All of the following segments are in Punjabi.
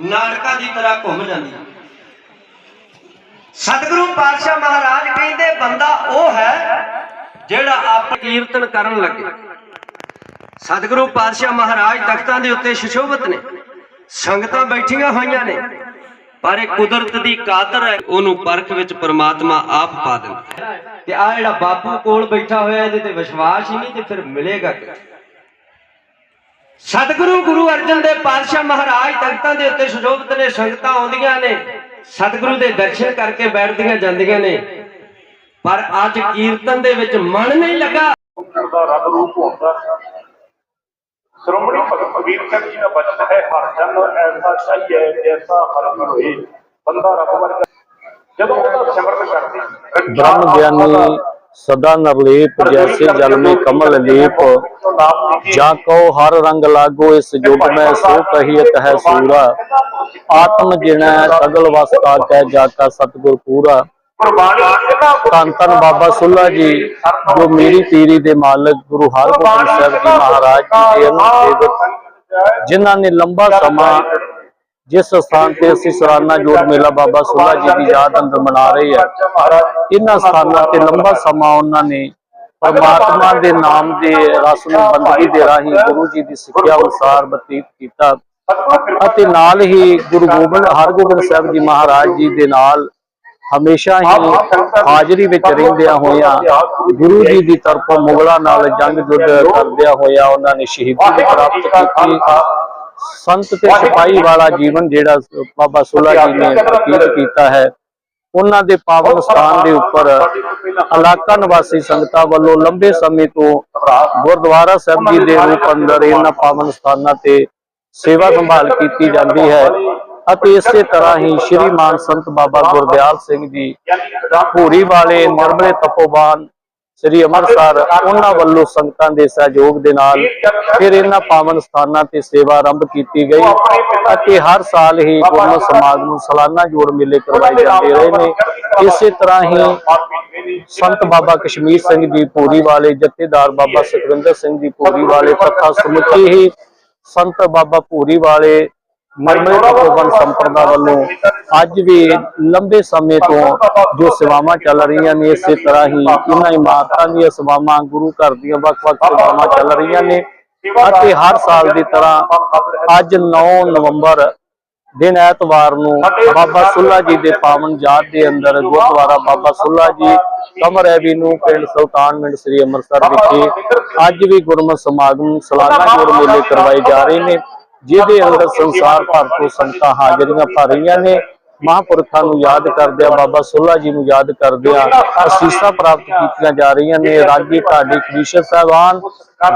ਨਾਟਕਾਂ ਦੀ ਤਰ੍ਹਾਂ ਘੁੰਮ ਜਾਂਦੀਆਂ ਸਤਿਗੁਰੂ ਪਾਤਸ਼ਾਹ ਮਹਾਰਾਜ ਕਹਿੰਦੇ, ਬੰਦਾ ਉਹ ਹੈ ਜਿਹੜਾ ਆਪ ਕੀਰਤਨ ਕਰਨ ਲੱਗੇ। ਸਤਿਗੁਰੂ ਪਾਤਸ਼ਾਹ ਮਹਾਰਾਜ ਤਖਤਾਂ ਦੇ ਉੱਤੇ ਸੁਸ਼ੋਭਿਤ ਨੇ। ਸੰਗਤਾਂ ਬੈਠੀਆਂ ਹੋਈਆਂ ਨੇ, ਪਰ ਇਹ ਕੁਦਰਤ ਦੀ ਕਾਦਰ ਹੈ। ਉਹਨੂੰ ਪਰਖ ਵਿੱਚ ਪ੍ਰਮਾਤਮਾ ਆਪ ਪਾ ਦਿੰਦਾ ਤੇ ਆ ਜਿਹੜਾ ਬਾਪੂ ਕੋਲ ਬੈਠਾ ਹੋਇਆ, ਇਹਦੇ ਤੇ ਵਿਸ਼ਵਾਸ ਹੀ ਨਹੀਂ ਤੇ ਫਿਰ ਮਿਲੇਗਾ ਕਿ ਸਤਿਗੁਰੂ ਗੁਰੂ ਅਰਜਨ ਦੇ ਪਾਤਸ਼ਾਹ ਮਹਾਰਾਜ ਤਖਤਾਂ ਦੇ ਉੱਤੇ ਸੁਸ਼ੋਭਿਤ ਨੇ ਸੰਗਤਾਂ ਆਉਂਦੀਆਂ ਨੇ ਸਤਿਗੁਰੂ ਦੇ ਦਰਸ਼ਨ ਕਰਕੇ ਬੈਠਦੀਆਂ ਜਾਂਦੀਆਂ ਨੇ। ਪਰ ਅੱਜ ਕੀਰਤਨ ਦੇ ਵਿੱਚ ਮਨ ਨਹੀਂ ਲੱਗਾ। ਦਾ ਰੱਬ ਰੂਪ ਹੁੰਦਾ ਸ਼੍ਰੋਮਣੀ ਭਗਤ ਕਬੀਰ ਸਿੰਘ ਜੀ ਦਾ ਬਚਨ ਹੈ ਹਰ ਜਨ ਐਸਾ ਚਾਹੀਏ ਜੈਸਾ ਹਰ ਮਨ ਹੋਏ ਬੰਦਾ ਰੱਬ ਵਰਗਾ। ਜਦੋਂ ਉਹਦਾ ਸਿਮਰਨ ਕਰਦੇ ਬ੍ਰਹਮ ਗਿਆਨੀ ਸਦਾ ਨਰਲੇਪ ਜੈਸੇ ਜਲਮੇ ਕਮਲ ਲੀਪ ਜਾਂ ਕੋ ਹਰ ਰੰਗ ਲਾਗੋ ਇਸ ਜੁਗ ਮੈਂ ਸੋ ਕਹੀਤ ਹੈ ਸੂਰਾ ਆਤਮ ਜਿਣੈ ਸਗਲ ਵਸਤਾ ਕੈ ਜਾਤਾ ਸਤਗੁਰ ਪੂਰਾ ਧੰਨ ਧੰਨ ਬਾਬਾ ਸੁੱਲਾ ਜੀ ਜੋ ਮੇਰੀ ਤੀਰੀ ਦੇ ਮਾਲਕ ਗੁਰੂ ਹਰਗੋਬਿੰਦ ਸਾਹਿਬ ਜੀ ਮਹਾਰਾਜ ਜੀ ਦੇ ਜਿਨ੍ਹਾਂ ਨੇ ਲੰਬਾ ਸਮਾਂ ਜਿਸ ਸਥਾਨ ਤੇ ਅਸੀਂ ਸਲਾਨਾ ਜੋੜ ਮੇਲਾ ਬਾਬਾ ਸੁੱਲਾ ਜੀ ਦੀ ਯਾਦ ਅੰਦਰ ਮਨਾ ਰਹੇ ਆ, ਇਹਨਾਂ ਸਥਾਨਾਂ ਤੇ ਲੰਬਾ ਸਮਾਂ ਉਹਨਾਂ ਨੇ ਪਰਮਾਤਮਾ ਦੇ ਨਾਮ ਦੇ ਰਸ ਨੂੰ ਬੰਦਗੀ ਦੇ ਰਾਹੀਂ ਗੁਰੂ ਜੀ ਦੀ ਸਿੱਖਿਆ ਅਨੁਸਾਰ ਬਤੀਤ ਕੀਤਾ ਅਤੇ ਨਾਲ ਹੀ ਗੁਰੂ ਗੋਬਿੰਦ, ਹਰਗੋਬਿੰਦ ਸਾਹਿਬ ਜੀ ਮਹਾਰਾਜ ਜੀ ਦੇ ਨਾਲ ਹਮੇਸ਼ਾ ਹੀ ਹਾਜ਼ਰੀ ਵਿੱਚ ਰਹਿੰਦਿਆਂ ਹੋਇਆਂ ਗੁਰੂ ਜੀ ਦੀ ਤਰਫੋਂ ਮੁਗਲਾਂ ਨਾਲ ਜੰਗ ਜੁੱਧ ਕਰਦਿਆਂ ਹੋਇਆਂ ਉਹਨਾਂ ਨੇ ਸ਼ਹੀਦੀ ਪ੍ਰਾਪਤ ਕੀਤੀ। ਸੰਤ ਤੇ ਸਿਪਾਹੀ ਵਾਲਾ ਜੀਵਨ ਜਿਹੜਾ ਬਾਬਾ ਸੁਲਾ ਜੀ ਨੇ ਬਤੀਤ ਕੀਤਾ ਹੈ, ਉਹਨਾਂ ਦੇ ਪਾਵਨ ਸਥਾਨ ਦੇ ਉੱਪਰ ਇਲਾਕਾ ਨਿਵਾਸੀ ਸੰਗਤਾਂ ਵੱਲੋਂ ਲੰਬੇ ਸਮੇਂ ਤੋਂ ਗੁਰਦੁਆਰਾ ਸਾਹਿਬ ਜੀ ਦੇ ਰੂਪ ਅੰਦਰ ਇਹਨਾਂ ਪਾਵਨ ਸਥਾਨਾਂ ਤੇ ਸੇਵਾ ਸੰਭਾਲ ਕੀਤੀ ਜਾਂਦੀ ਹੈ ਅਤੇ ਇਸੇ ਤਰ੍ਹਾਂ ਹੀ ਸ਼੍ਰੀ ਮਾਨ ਸੰਤ ਬਾਬਾ ਗੁਰਦਿਆਲ ਸਿੰਘ ਜੀ, ਭੂਰੀ ਵਾਲੇ ਮਰਮਲੇ ਤਪੋਬਾਨ ਸ੍ਰੀ ਅੰਮ੍ਰਿਤਸਰ ਉਹਨਾਂ ਵੱਲੋਂ ਸੰਗਤਾਂ ਦੇ ਸਹਿਯੋਗ ਦੇ ਨਾਲ ਫਿਰ ਇਹਨਾਂ ਪਾਵਨ ਸਥਾਨਾਂ ਤੇ ਸੇਵਾ ਆਰੰਭ ਕੀਤੀ ਗਈ ਅਤੇ ਹਰ ਸਾਲ ਹੀ ਗੁਰਮਤਿ ਸਮਾਗਮ ਸਾਲਾਨਾ ਜੋੜ ਮੇਲੇ ਕਰਵਾਏ ਜਾਂਦੇ ਰਹੇ ਨੇ। ਇਸੇ ਤਰ੍ਹਾਂ ਹੀ ਸੰਤ ਬਾਬਾ ਕਸ਼ਮੀਰ ਸਿੰਘ ਜੀ ਪੂਰੀ ਵਾਲੇ ਜਥੇਦਾਰ ਬਾਬਾ ਸੁਖਵਿੰਦਰ ਸਿੰਘ ਜੀ ਪੂਰੀ ਵਾਲੇ ਤਥਾ ਸਮੁੱਚੀ ਹੀ ਸੰਤ ਬਾਬਾ ਪੂਰੀ ਵਾਲੇ ਮਰਮਰੇ ਤਪੋਵਨ ਸੰਪਰਦਾ ਵੱਲੋਂ ਅੱਜ ਵੀ ਲੰਬੇ ਸਮੇਂ ਤੋਂ ਜੋ ਸੇਵਾਵਾਂ ਚੱਲ ਰਹੀਆਂ ਨੇ, ਇਸੇ ਤਰ੍ਹਾਂ ਹੀ ਇਹਨਾਂ ਇਮਾਰਤਾਂ ਦੀਆਂ ਸੇਵਾਵਾਂ, ਗੁਰੂ ਘਰ ਦੀਆਂ ਵੱਖ-ਵੱਖ ਸੇਵਾਵਾਂ ਚੱਲ ਰਹੀਆਂ ਨੇ ਅਤੇ ਹਰ ਸਾਲ ਦੀ ਤਰ੍ਹਾਂ ਅੱਜ 9 ਨਵੰਬਰ ਦਿਨ ਐਤਵਾਰ ਨੂੰ ਬਾਬਾ ਸੁੱਲਾ ਜੀ ਦੇ ਪਾਵਨ ਯਾਦ ਦੇ ਅੰਦਰ ਗੁਰਦੁਆਰਾ ਬਾਬਾ ਸੁੱਲਾ ਜੀ ਕਮਰ ਐਵੀ ਨੂੰ ਪਿੰਡ ਸੁਲਤਾਨਵਿੰਡ ਸ੍ਰੀ ਅੰਮ੍ਰਿਤਸਰ ਵਿਖੇ ਅੱਜ ਵੀ ਗੁਰਮਤਿ ਸਮਾਗਮ, ਸਾਲਾਨਾ ਜੋੜ ਮੇਲੇ ਕਰਵਾਏ ਜਾ ਰਹੇ ਨੇ। ਜਿਹਦੇ ਅੰਦਰ ਸੰਸਾਰ ਭਰ ਤੋਂ ਸੰਗਤਾਂ ਹਾਜ਼ਰੀਆਂ ਭਰ ਰਹੀਆਂ ਨੇ, ਮਹਾਂਪੁਰਖਾਂ ਨੂੰ ਯਾਦ ਕਰਦਿਆਂ, ਬਾਬਾ ਸੁੱਲਾ ਜੀ ਨੂੰ ਯਾਦ ਕਰਦਿਆਂ ਅਸੀਸਾਂ ਪ੍ਰਾਪਤ ਕੀਤੀਆਂ ਜਾ ਰਹੀਆਂ ਨੇ। ਰਾਗੀ ਢਾਡੀ ਕ੍ਰਿਸ਼ਨ ਸਾਹਿਬਾਨ,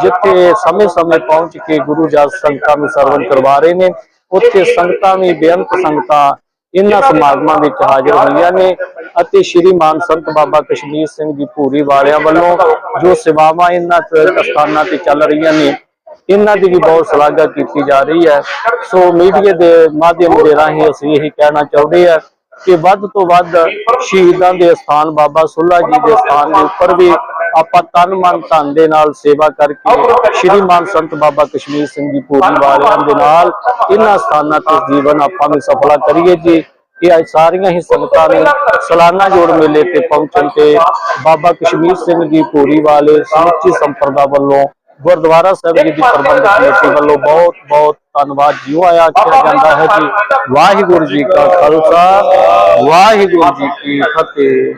ਜਿੱਥੇ ਸਮੇਂ-ਸਮੇਂ ਪਹੁੰਚ ਕੇ ਗੁਰੂ ਜਸ ਸੰਗਤਾਂ ਨੂੰ ਸਰਵਨ ਕਰਵਾ ਰਹੇ ਨੇ, ਉੱਥੇ ਸੰਗਤਾਂ ਵੀ ਬੇਅੰਤ ਸੰਗਤਾਂ ਇਹਨਾਂ ਸਮਾਗਮਾਂ ਵਿੱਚ ਹਾਜ਼ਰ ਹੋਈਆਂ ਨੇ ਅਤੇ ਸ਼੍ਰੀ ਮਾਨ ਸੰਤ ਬਾਬਾ ਕਸ਼ਮੀਰ ਸਿੰਘ ਜੀ ਭੂਰੀ ਵਾਲਿਆਂ ਵੱਲੋਂ ਜੋ ਸੇਵਾਵਾਂ ਇਹਨਾਂ ਤ- ਸਥਾਨਾਂ ਤੇ ਚੱਲ ਰਹੀਆਂ ਨੇ ਇਹਨਾਂ ਦੀ ਵੀ ਬਹੁਤ ਸ਼ਲਾਘਾ ਕੀਤੀ ਜਾ ਰਹੀ ਹੈ। ਸੋ ਮੀਡੀਆ ਦੇ ਮਾਧਿਅਮ ਦੇ ਰਾਹੀਂ ਅਸੀਂ ਇਹ ਕਹਿਣਾ ਚਾਹੁੰਦੇ ਹਾਂ ਕਿ ਵੱਧ ਤੋਂ ਵੱਧ ਸ਼ਹੀਦਾਂ ਦੇ ਸਥਾਨ ਬਾਬਾ ਸੁੱਲਾ ਜੀ ਦੇ ਸਥਾਨ ਦੇ ਉੱਪਰ ਵੀ ਆਪਾਂ ਤਨ ਮਨ ਧਨ ਦੇ ਨਾਲ ਸੇਵਾ ਕਰਕੇ ਸ਼੍ਰੀ ਮਾਨ ਸੰਤ ਬਾਬਾ ਕਸ਼ਮੀਰ ਸਿੰਘ ਜੀ ਪੂਰੀ ਵਾਲਿਆਂ ਦੇ ਨਾਲ ਇਹਨਾਂ ਸਥਾਨਾਂ ਤੇ ਜੀਵਨ ਆਪਾਂ ਵੀ ਸਫਲਾ ਕਰੀਏ ਜੀ। ਕਿ ਅੱਜ ਸਾਰੀਆਂ ਹੀ ਸੰਗਤਾਂ ਨੇ ਸਲਾਨਾ ਜੋੜ ਮੇਲੇ ਤੇ ਪਹੁੰਚਣ ਤੇ ਬਾਬਾ ਕਸ਼ਮੀਰ ਸਿੰਘ ਜੀ ਪੂਰੀ ਵਾਲੇ ਸਮੁੱਚੀ ਸੰਪਰਦਾ ਵੱਲੋਂ ਗੁਰਦੁਆਰਾ ਸਾਹਿਬ ਜੀ ਦੀ ਪ੍ਰਬੰਧਕ ਕਮੇਟੀ ਵੱਲੋਂ ਬਹੁਤ ਬਹੁਤ ਧੰਨਵਾਦ ਜਿਉ ਆਇਆ ਆਖਿਆ ਜਾਂਦਾ ਹੈ ਜੀ ਵਾਹਿਗੁਰੂ ਜੀ ਕਾ ਖਾਲਸਾ ਵਾਹਿਗੁਰੂ ਜੀ ਕੀ ਫਤਿਹ।